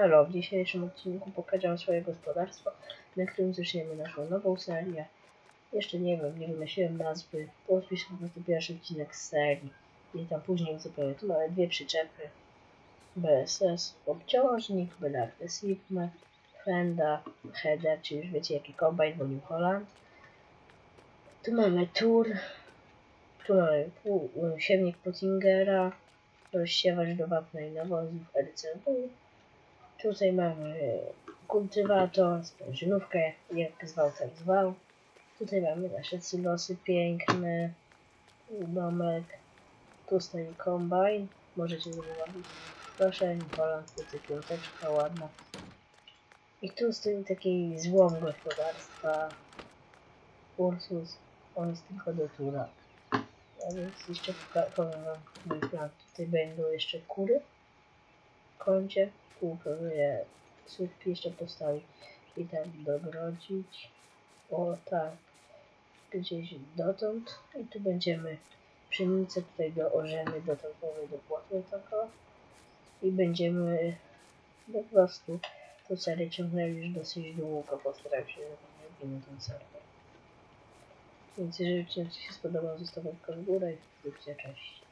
Halo, w dzisiejszym odcinku pokażę swoje gospodarstwo, na którym zaczniemy naszą nową serię. Jeszcze nie wiem, nie wymyśliłem nazwy, podpiszę po prostu pierwszy odcinek z serii i tam później uzupełnię. Tu mamy dwie przyczepy, BSS, obciążnik, Belarty Sigma, Fenda, header, czyli już wiecie jaki kombajn, bo New Holland. Tu mamy tur, tu mamy siewnik Pottingera, rozsiewacz do wapna i nawozów RCW. Tutaj mamy kultywator, sprężynówkę, jak zwał, tak zwał. Tutaj mamy nasze silosy piękne, domek. Tu stoi kombajn, możecie zobaczyć. Proszę, Holand, tutaj piąteczka ładna. I tu stoi taki złom gospodarstwa. Ursus, on jest tylko do tura. A więc jeszcze powiem wam mój plan. Tutaj będą jeszcze kury w kącie. Tu próbuję słupki jeszcze postawić i tak dogrodzić. O tak, gdzieś dotąd. I tu będziemy pszenicę tutaj doorzemy dotąd mówię do płotu tako. I będziemy po prostu tą serię ciągnęli już dosyć długo. Postaram się zrobić ten serwer. Więc jeżeli Ci się spodobał, zostaw łapkę w górę i subskrypcję. Cześć.